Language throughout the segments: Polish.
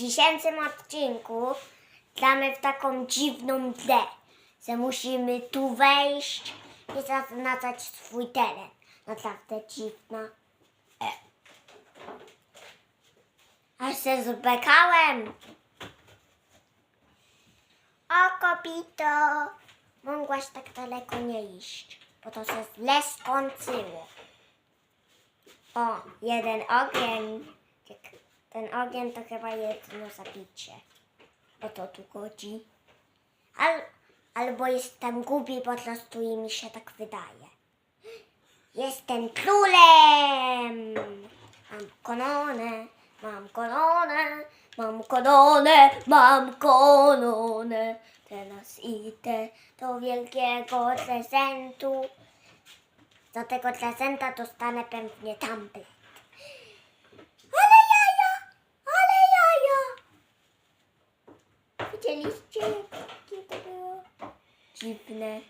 dzisiejszym odcinku gramy w taką dziwną grę, że musimy tu wejść i zaznaczać swój teren. Naprawdę dziwna. E. Aż się zbekałem. O, kopito, mogłaś tak daleko nie iść, bo to się źle skończyło. O, jeden ogień. Ten ogień to chyba jedno zabicie. O to tu chodzi. Al, albo jestem głupi po prostu i mi się tak wydaje. Jestem królem! Mam koronę, mam koronę, mam koronę, mam koronę. Teraz idę do wielkiego prezentu. Za tego prezenta dostanę pewnie tablet. Çelişçi gibi duruyor. Cibne.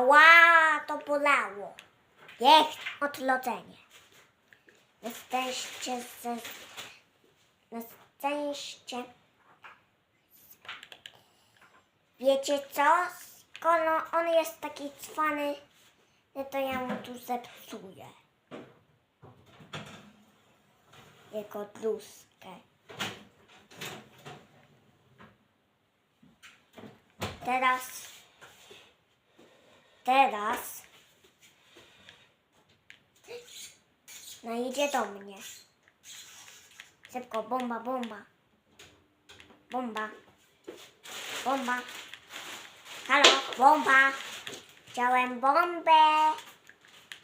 Ała, to bolało. Niech odlodzenie. Na szczęście, ze. Wiecie co? Skoro on jest taki cwany, no to ja mu tu zepsuję. Jego bluzkę. Teraz Teraz no idzie do mnie. Szybko, bomba, bomba. Bomba. Bomba. Halo, bomba. Chciałem bombę.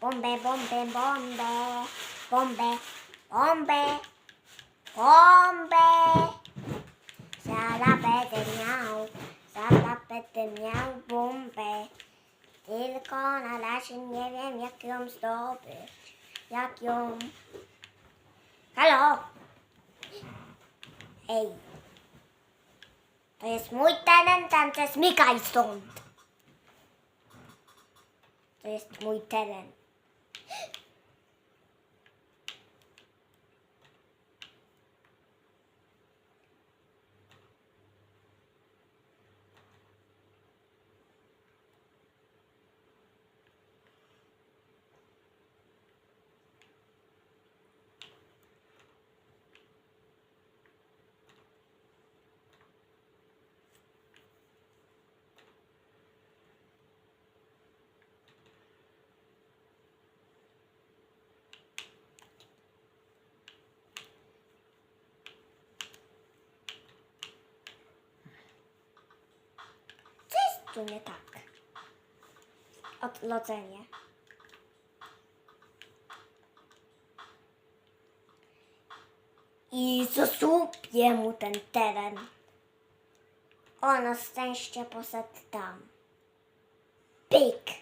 Bombę, bombę, bombę. Bombę, bombę. Bombę. Zaraz będę miał. Zaraz będę miał bombę. Tylko na razie nie wiem, jak ją zdobyć. Jak ją... Halo? Ej. To jest mój teren, tam zmykaj stąd. To jest mój teren. Co jest tu nie tak? Odlodzenie. I zasłupię mu ten teren. O, na szczęście poszedł tam. Pyk.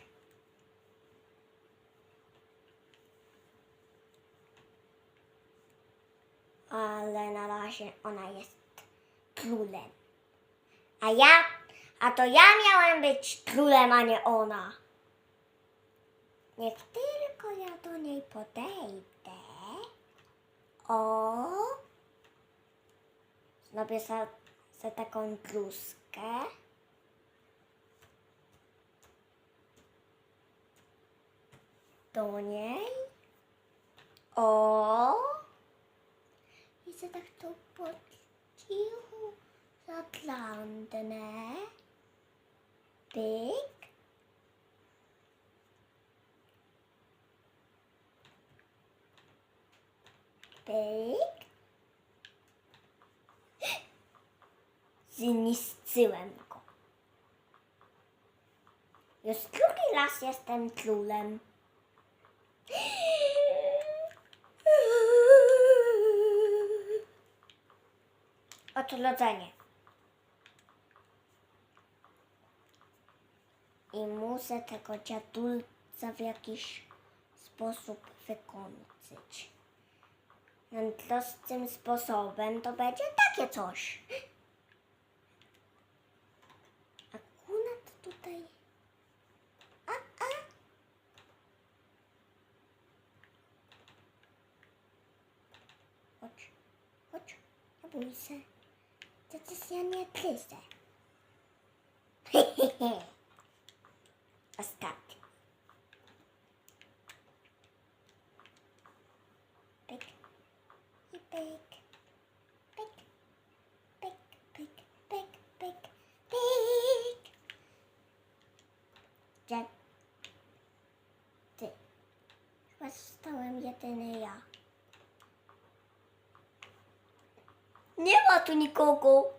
Ale na razie ona jest królem. A ja, a to ja miałem być królem, a nie ona. Niech tylko ja do niej podejdę. O! Zrobię sobie taką bluzkę. Do niej. O! I se tak to po cichu zaglądnę big. Pyk. Zniszczyłem go. Już drugi raz jestem królem. Odrodzenie. Muszę tego dziadulca w jakiś sposób wykończyć. Najprostszym sposobem to będzie takie coś. Akurat tutaj. A, a. Chodź, chodź, nie bój się. Ja nie gryzę. Ostatni. Pyk i pyk. Pyk, zostałem jedyny ja. Nie ma tu nikogo.